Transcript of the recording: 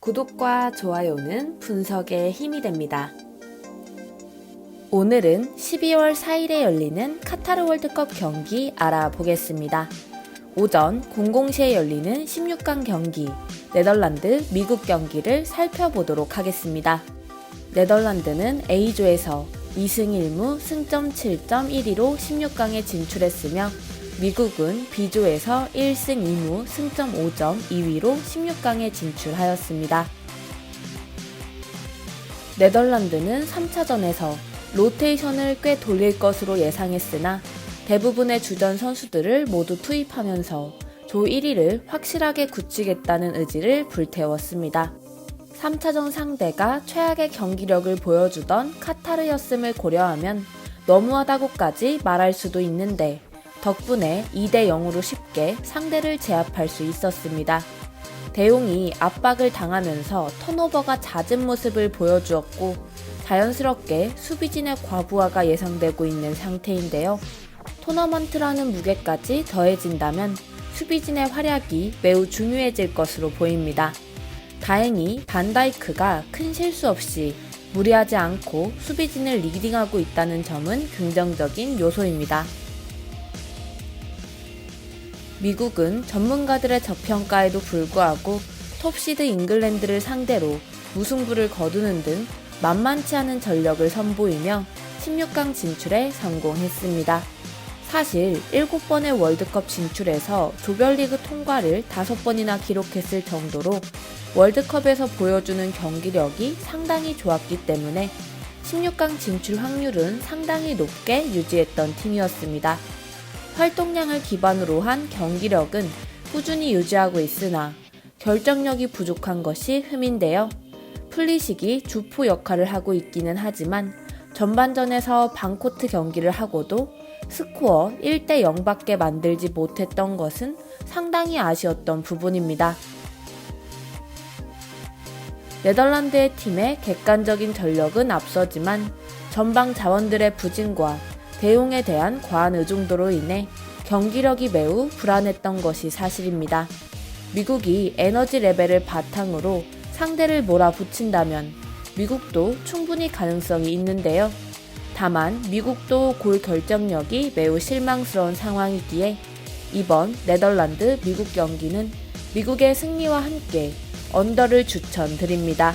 구독과 좋아요는 분석에 힘이 됩니다. 오늘은 12월 4일에 열리는 카타르 월드컵 경기 알아보겠습니다. 오전 00시에 열리는 16강 경기 네덜란드 미국 경기를 살펴보도록 하겠습니다. 네덜란드는 A조에서 2승 1무 승점 7점 1위로 16강에 진출했으며 미국은 B조에서 1승 2무 승점 5점 2위로 16강에 진출하였습니다. 네덜란드는 3차전에서 로테이션을 꽤 돌릴 것으로 예상했으나 대부분의 주전 선수들을 모두 투입하면서 조 1위를 확실하게 굳히겠다는 의지를 불태웠습니다. 3차전 상대가 최악의 경기력을 보여주던 카타르였음을 고려하면 너무하다고까지 말할 수도 있는데 덕분에 2대 0으로 쉽게 상대를 제압할 수 있었습니다. 대용이 압박을 당하면서 턴오버가 잦은 모습을 보여주었고 자연스럽게 수비진의 과부하가 예상되고 있는 상태인데요. 토너먼트라는 무게까지 더해진다면 수비진의 활약이 매우 중요해질 것으로 보입니다. 다행히 반다이크가 큰 실수 없이 무리하지 않고 수비진을 리딩하고 있다는 점은 긍정적인 요소입니다. 미국은 전문가들의 저평가에도 불구하고 톱시드 잉글랜드를 상대로 무승부를 거두는 등 만만치 않은 전력을 선보이며 16강 진출에 성공했습니다. 사실 7번의 월드컵 진출에서 조별리그 통과를 5번이나 기록했을 정도로 월드컵에서 보여주는 경기력이 상당히 좋았기 때문에 16강 진출 확률은 상당히 높게 유지했던 팀이었습니다. 활동량을 기반으로 한 경기력은 꾸준히 유지하고 있으나 결정력이 부족한 것이 흠인데요. 플리식이 주포 역할을 하고 있기는 하지만 전반전에서 방코트 경기를 하고도 스코어 1대 0밖에 만들지 못했던 것은 상당히 아쉬웠던 부분입니다. 네덜란드의 팀의 객관적인 전력은 앞서지만 전방 자원들의 부진과 대용에 대한 과한 의존도로 인해 경기력이 매우 불안했던 것이 사실입니다. 미국이 에너지 레벨을 바탕으로 상대를 몰아붙인다면 미국도 충분히 가능성이 있는데요. 다만 미국도 골 결정력이 매우 실망스러운 상황이기에 이번 네덜란드 미국 경기는 미국의 승리와 함께 언더를 추천드립니다.